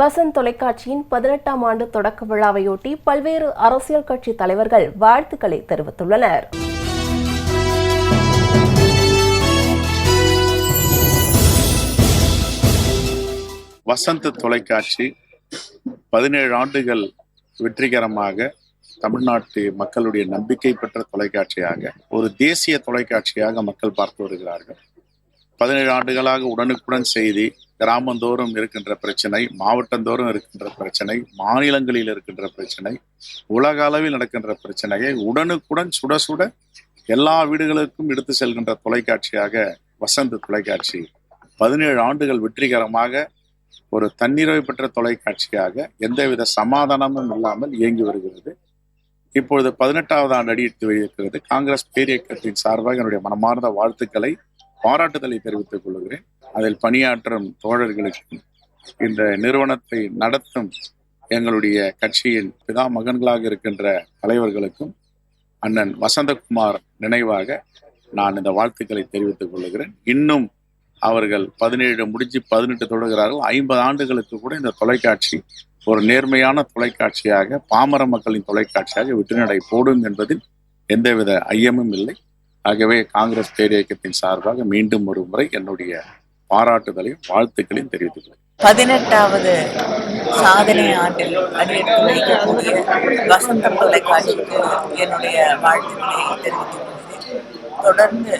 வசந்த் தொலைக்காட்சியின் பதினெட்டாம் ஆண்டு தொடக்க விழாவையொட்டி பல்வேறு அரசியல் கட்சி தலைவர்கள் வாழ்த்துக்களை தெரிவித்துள்ளனர். வசந்த் தொலைக்காட்சி பதினேழு ஆண்டுகள் வெற்றிகரமாக தமிழ்நாட்டு மக்களுடைய நம்பிக்கை பெற்ற தொலைக்காட்சியாக ஒரு தேசிய தொலைக்காட்சியாக மக்கள் பார்த்து வருகிறார்கள். பதினேழு ஆண்டுகளாக உடனுக்குடன் செய்தி கிராமந்தோறும் இருக்கின்ற பிரச்சனை மாவட்டந்தோறும் இருக்கின்ற பிரச்சனை மாநிலங்களில் இருக்கின்ற பிரச்சனை உலக அளவில் நடக்கின்ற பிரச்சனையை உடனுக்குடன் சுட சுட எல்லா வீடுகளுக்கும் எடுத்து செல்கின்ற தொலைக்காட்சியாக வசந்த் தொலைக்காட்சி. பதினேழு ஆண்டுகள் வெற்றிகரமாக ஒரு தன்னிறைவு பெற்ற தொலைக்காட்சியாக எந்தவித சமாதானமும் இல்லாமல் இயங்கி வருகிறது. இப்பொழுது பதினெட்டாவது ஆண்டு அடியெடுத்து வைத்திருக்கிறது. காங்கிரஸ் பேரியக்கத்தின் சார்பாக என்னுடைய மனமார்ந்த வாழ்த்துக்களை பாராட்டுதலை தெரிவித்துக் கொள்கிறேன். அதில் பணியாற்றும் தோழர்களுக்கும் இந்த நிறுவனத்தை நடத்தும் எங்களுடைய கட்சியின் பிதா மகன்களாக இருக்கின்ற தலைவர்களுக்கும் அண்ணன் வசந்தகுமார் நினைவாக நான் இந்த வாழ்த்துக்களை தெரிவித்துக் கொள்கிறேன். இன்னும் அவர்கள் பதினேழு முடிஞ்சு பதினெட்டு தொடர்கிறார்கள் ஐம்பது ஆண்டுகளுக்கு கூட இந்த தொலைக்காட்சி ஒரு நேர்மையான தொலைக்காட்சியாக பாமர மக்களின் தொலைக்காட்சியாக விட்டுநடை போடும் என்பதில் எந்தவித ஐயமும் இல்லை. ஆகவே காங்கிரஸ் பேரியக்கத்தின் சார்பாக மீண்டும் ஒரு முறை என்னுடைய பாராட்டுதலையும் வாழ்த்துக்களையும் தெரிவித்துக் பதினெட்டாவது சாதனை ஆண்டில் அடியெடுத்து வைக்கக்கூடிய வசந்தம் தொலைக்காட்சிக்கு என்னுடைய வாழ்த்துக்களை தெரிவித்துக் கொள்கிறேன் தொடர்ந்து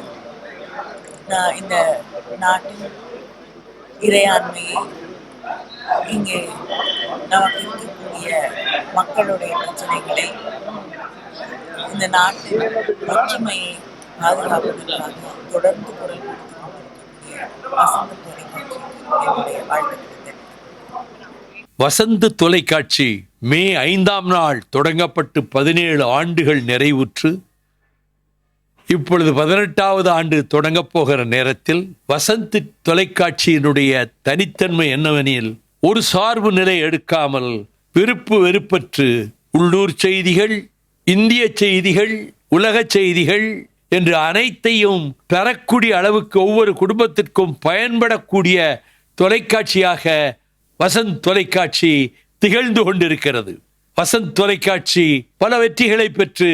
நான் இந்த நாட்டின் இறையாண்மையை இங்கே நமக்கு இருக்கக்கூடிய மக்களுடைய பிரச்சனைகளை இந்த நாட்டின் ஒற்றுமையை பாதுகாப்பதற்காக தொடர்ந்து குரல் கொடுத்து வசந்த வசந்த் தொலைக்காட்சி மே ஐந்தாம் நாள் தொடங்கப்பட்டு பதினேழு ஆண்டுகள் நிறைவுற்று. இப்பொழுது பதினெட்டாவது ஆண்டு தொடங்கப் போகிற நேரத்தில் வசந்த் தொலைக்காட்சியினுடைய தனித்தன்மை என்னவெனில் ஒரு சார்பு நிலை எடுக்காமல் விருப்பு வெறுப்பற்று உள்ளூர் செய்திகள் இந்திய செய்திகள் உலக செய்திகள் என்று அனைத்தையும் பெறக்கூடிய அளவுக்கு ஒவ்வொரு குடும்பத்திற்கும் பயன்படக்கூடிய தொலைக்காட்சியாக வசந்த் தொலைக்காட்சி திகழ்ந்து கொண்டிருக்கிறது. வசந்த் தொலைக்காட்சி பல வெற்றிகளை பெற்று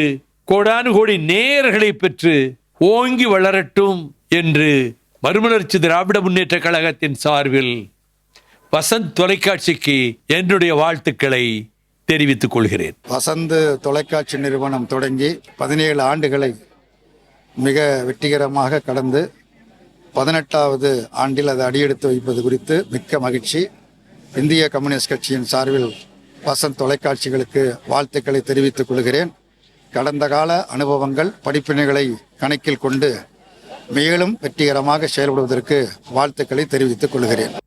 கோடானு கோடி நேயர்களை பெற்று ஓங்கி வளரட்டும் என்று மறுமலர்ச்சி திராவிட முன்னேற்ற கழகத்தின் சார்பில் வசந்த் தொலைக்காட்சிக்கு என்னுடைய வாழ்த்துக்களை தெரிவித்துக் கொள்கிறேன். வசந்த் தொலைக்காட்சி நிறுவனம் தொடங்கி பதினேழு ஆண்டுகளை மிக வெற்றிகரமாக கடந்து பதினெட்டாவது ஆண்டில் அது அடியெடுத்து வைப்பது குறித்து மிக்க மகிழ்ச்சி. இந்திய கம்யூனிஸ்ட் கட்சியின் சார்பில் வசந்த் தொலைக்காட்சிகளுக்கு வாழ்த்துக்களை தெரிவித்துக் கொள்கிறேன். கடந்த கால அனுபவங்கள் படிப்பினைகளை கணக்கில் கொண்டு மேலும் வெற்றிகரமாக செயல்படுவதற்கு வாழ்த்துக்களை தெரிவித்துக் கொள்கிறேன்.